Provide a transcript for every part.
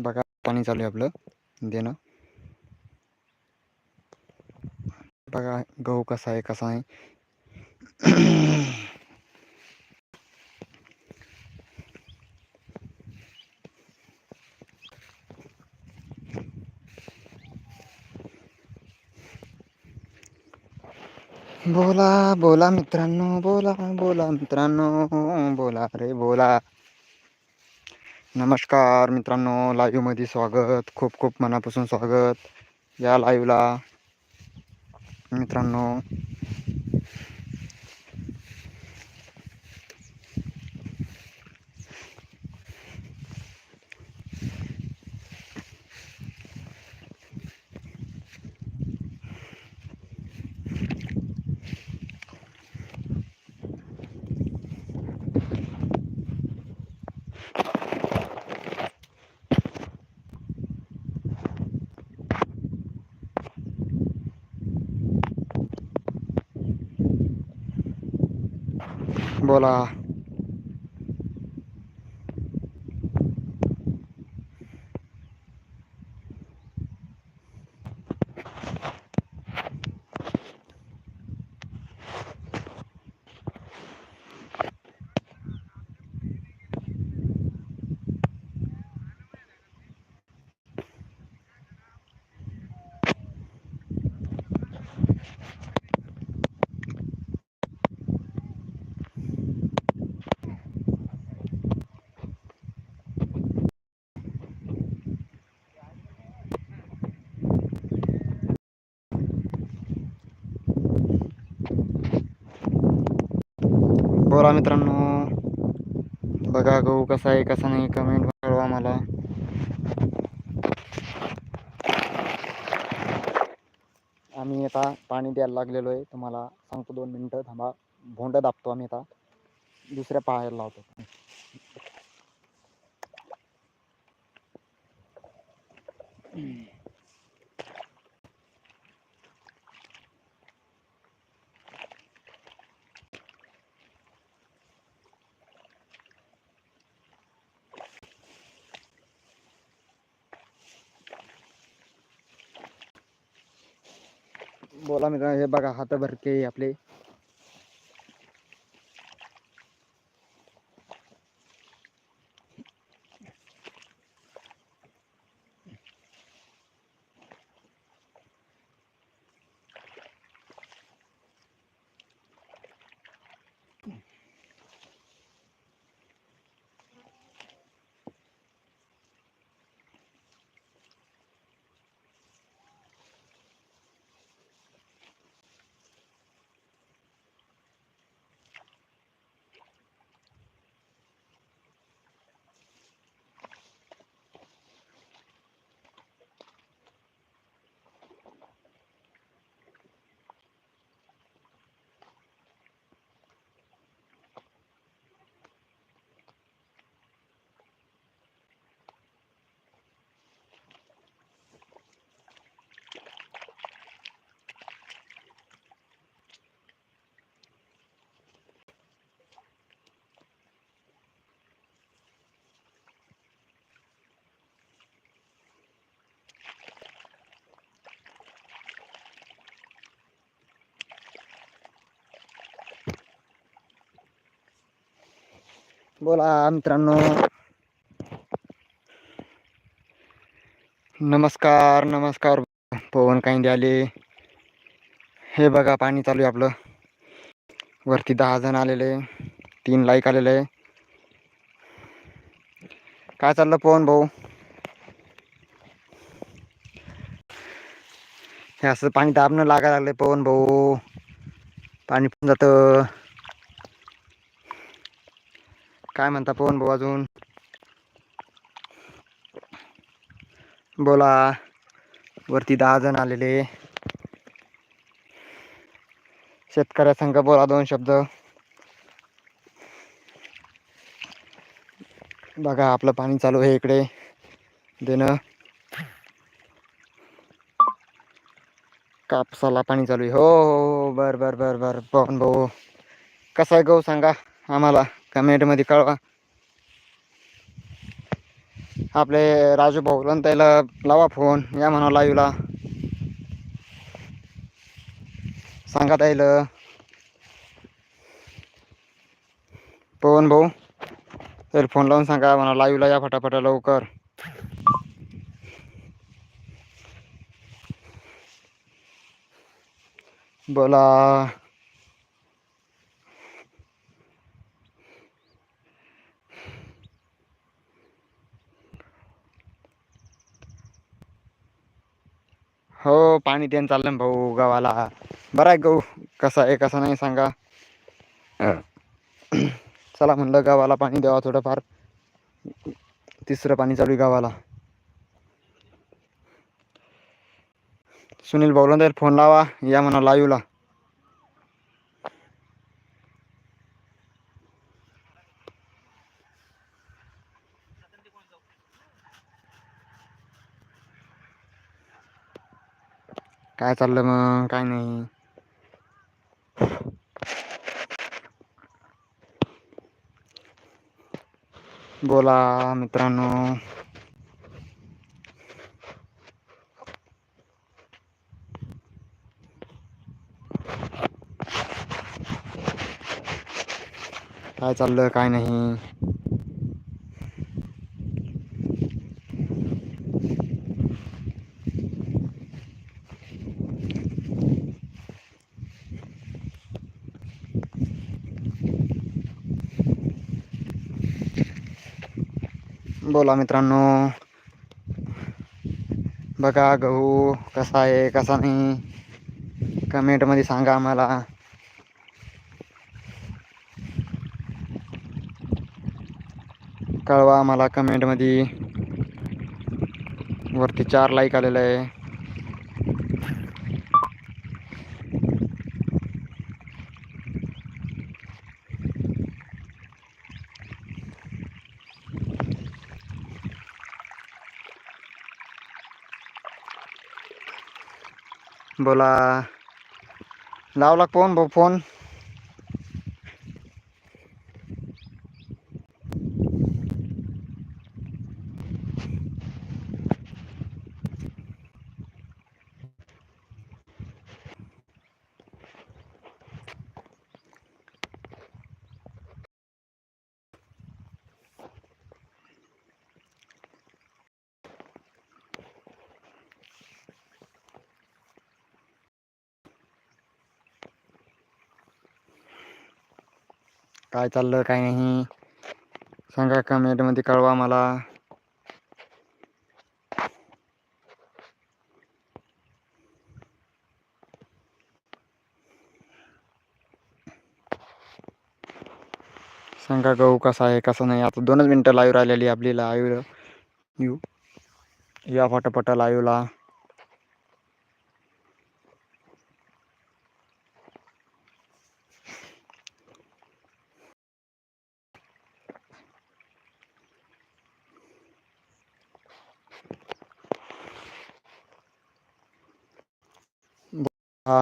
बघा पाणी चालू आहे आपलं. देणं. बघा गहू कसा आहे कसा आहे बोला बोला मित्रांनो बोला बोला मित्रांनो बोला रे बोला. नमस्कार मित्रांनो लाईव्हमध्ये स्वागत खूप खूप मनापासून स्वागत या लाईव्हला मित्रांनो बोला बोला मित्रांनो. बघा गहू कसा आहे कसा नाही कमेंट कळवा मला. आम्ही आता पाणी द्यायला लागलेलो आहे. तुम्हाला सांगतो दोन मिनटं थांबा. भोंड दाबतो आम्ही आता. दुसऱ्या पाहायला लावतो. बोला मित्रांनो हे बघा हातभरके आपले बोला मित्रांनो. नमस्कार नमस्कार. पवन काही आले. हे बघा पाणी चालू आहे आपलं. वरती दहा जण आलेले तीन लाईक आलेले काय चाललं पवन भाऊ? हे असं पाणी दाबणं लागायला लागलं पवन भाऊ. पाणी पण जातं. काय म्हणता पवन भाऊ अजून? बोला. वरती दहा जण आलेले. शेतकऱ्या संघ बोला दोन शब्द. बघा आपलं पाणी चालू आहे इकडे. देणं. कापसाला पाणी चालू आहे. हो हो हो, हो. बर बर बर बर. पवन भाऊ कसा आहे गहू सांगा आम्हाला? कमेंटमध्ये कळवा. आपले राजू भाऊ त्याला लावा फोन या म्हणा लाईव्हला सांगत येईल पवन भाऊ तर फोन लावून सांगा म्हणा लाईव्हला या फटाफटा लवकर. बोला. हो पाणी देणं चाललं ना भाऊ गावाला बरं आहे गहू. कसा आहे कसा नाही सांगा. चला म्हणलं गावाला पाणी द्यावा थोडंफार. तिसरं पाणी चालू आहे गावाला सुनील भाऊला तर फोन लावा या म्हणा लाईव्हला काय चाललं मग? काय नाही. बोला मित्रांनो. काय चाललं काय नाही. बोला मित्रांनो. बघा गहू कसा आहे कसा नाही कमेंटमध्ये सांगा आम्हाला. कळवा आम्हाला कमेंटमध्ये वरती चार लाईक आलेलं आहे. बोला. लावला फोन भाऊ फोन. काय चाललं काय नाही. सांगा कमेंटमध्ये कळवा मला. सांगा गहू कसा आहे कसा नाही. आता दोनच मिनटं लाईव्ह राहिलेली आपली लाईव्ह येऊ या फटाफट लाईव्हला हा.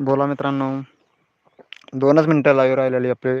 बोला मित्रांनो. दोनच मिनटं लाईव्ह राहिलेली आपले.